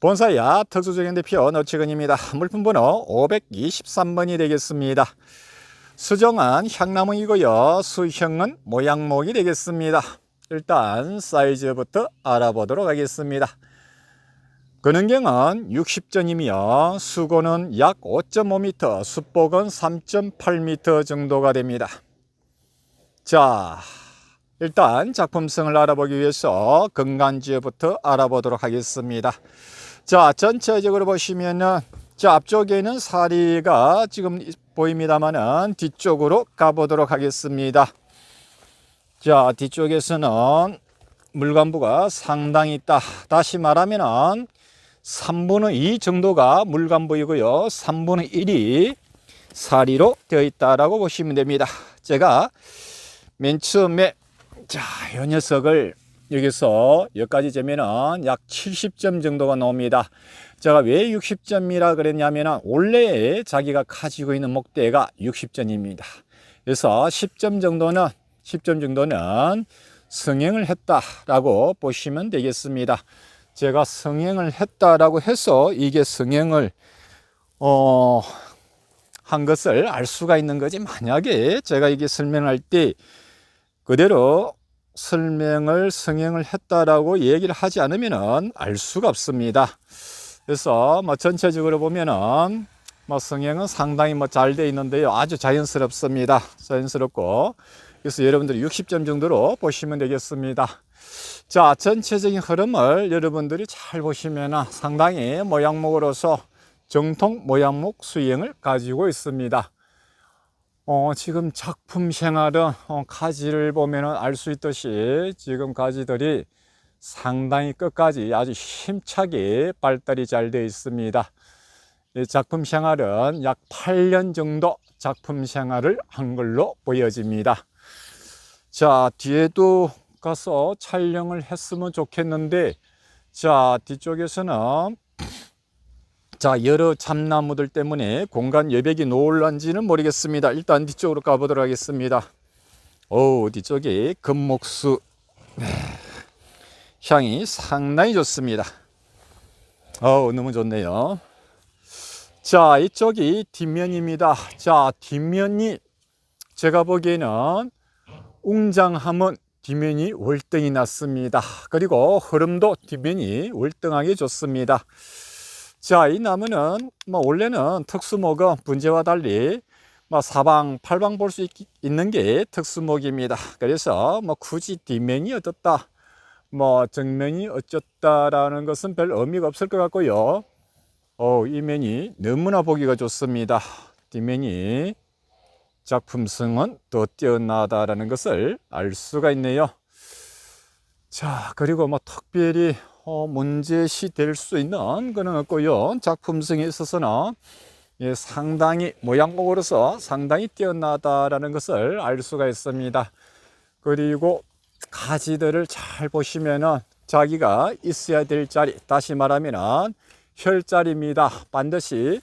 본사야 특수적인 대표 노치근입니다. 물품 번호 523번이 되겠습니다. 수정은 향나무이고요. 수형은 모양목이 되겠습니다. 일단 사이즈부터 알아보도록 하겠습니다. 근은경은 60전이며 수고는 약 5.5m, 수복은 3.8m 정도가 됩니다. 자, 일단 작품성을 알아보기 위해서 근간지부터 알아보도록 하겠습니다. 자, 전체적으로 보시면은 자, 앞쪽에는 사리가 지금 보입니다만은 뒤쪽으로 가보도록 하겠습니다. 자, 뒤쪽에서는 물관부가 상당히 있다. 다시 말하면은 3분의 2 정도가 물관부이고요. 3분의 1이 사리로 되어 있다라고 보시면 됩니다. 제가 맨 처음에 자, 이 녀석을 여기서 여기까지 재면은 약 70점 정도가 나옵니다. 제가 왜 60점이라 그랬냐면은 원래 자기가 가지고 있는 목대가 60점입니다. 그래서 10점 정도는 10점 정도는 성행을 했다라고 보시면 되겠습니다. 제가 성행을 했다라고 해서 이게 성행을 어, 한 것을 알 수가 있는 거지. 만약에 제가 이게 설명할 때 그대로 설명을 성행을 했다라고 얘기를 하지 않으면은 알 수가 없습니다. 그래서 뭐 전체적으로 보면은 뭐 성행은 상당히 뭐 잘 돼 있는데요. 아주 자연스럽습니다. 자연스럽고 그래서 여러분들이 60점 정도로 보시면 되겠습니다. 자, 전체적인 흐름을 여러분들이 잘 보시면 상당히 모양목으로서 정통 모양목 수행을 가지고 있습니다. 어, 지금 작품 생활은 어, 가지를 보면 알 수 있듯이 지금 가지들이 상당히 끝까지 아주 힘차게 발달이 잘 되어 있습니다. 이 작품 생활은 약 8년 정도 작품 생활을 한 걸로 보여집니다. 자, 뒤에도 가서 촬영을 했으면 좋겠는데, 자, 뒤쪽에서는 자, 여러 참나무들 때문에 공간 여백이 노을란지는 모르겠습니다. 일단 뒤쪽으로 가보도록 하겠습니다. 오, 뒤쪽에 금목수 네. 향이 상당히 좋습니다. 어우, 너무 좋네요. 자, 이쪽이 뒷면입니다. 자, 뒷면이 제가 보기에는 웅장함은 뒷면이 월등히 났습니다. 그리고 흐름도 뒷면이 월등하게 좋습니다. 자, 이 나무는 뭐 원래는 특수목은 분재와 달리 뭐 사방, 팔방 볼 수 있는 게 특수목입니다. 그래서 뭐 굳이 뒷면이 어떻다, 뭐 정면이 어쩌다라는 것은 별 의미가 없을 것 같고요. 어, 이 면이 너무나 보기가 좋습니다. 뒷면이 작품성은 더 뛰어나다라는 것을 알 수가 있네요. 자, 그리고 뭐 특별히 어, 문제시 될 수 있는 그런 없고요. 작품성에 있어서는 예, 상당히 모양목으로서 상당히 뛰어나다라는 것을 알 수가 있습니다. 그리고 가지들을 잘 보시면은 자기가 있어야 될 자리, 다시 말하면은 혈자리입니다. 반드시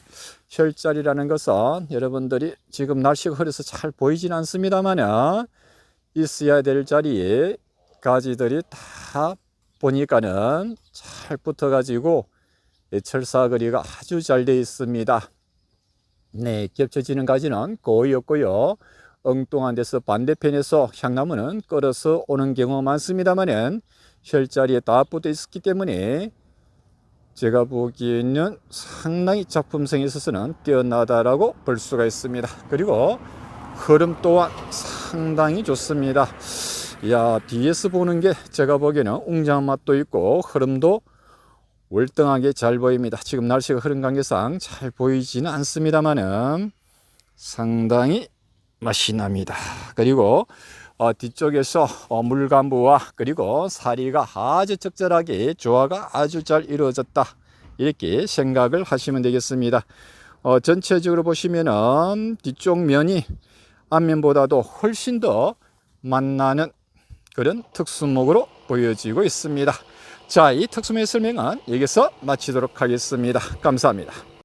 혈자리라는 것은 여러분들이 지금 날씨가 흐려서 잘 보이진 않습니다만은 있어야 될 자리에 가지들이 다 보니까는 잘 붙어 가지고 철사거리가 아주 잘 되어 있습니다. 네, 겹쳐지는 가지는 거의 없고요. 엉뚱한 데서 반대편에서 향나무는 끌어서 오는 경우가 많습니다만은 혈자리에 다 붙어 있었기 때문에 제가 보기에는 상당히 작품성에 있어서는 뛰어나다라고 볼 수가 있습니다. 그리고 흐름 또한 상당히 좋습니다. 야 뒤에서 보는 게 제가 보기에는 웅장한 맛도 있고 흐름도 월등하게 잘 보입니다. 지금 날씨가 흐른 관계상 잘 보이지는 않습니다만은 상당히 맛이 납니다. 그리고 어, 뒤쪽에서 어, 물간부와 그리고 사리가 아주 적절하게 조화가 아주 잘 이루어졌다. 이렇게 생각을 하시면 되겠습니다. 어, 전체적으로 보시면은 뒤쪽 면이 앞면보다도 훨씬 더 만나는 그런 특수목으로 보여지고 있습니다. 자, 이 특수목의 설명은 여기서 마치도록 하겠습니다. 감사합니다.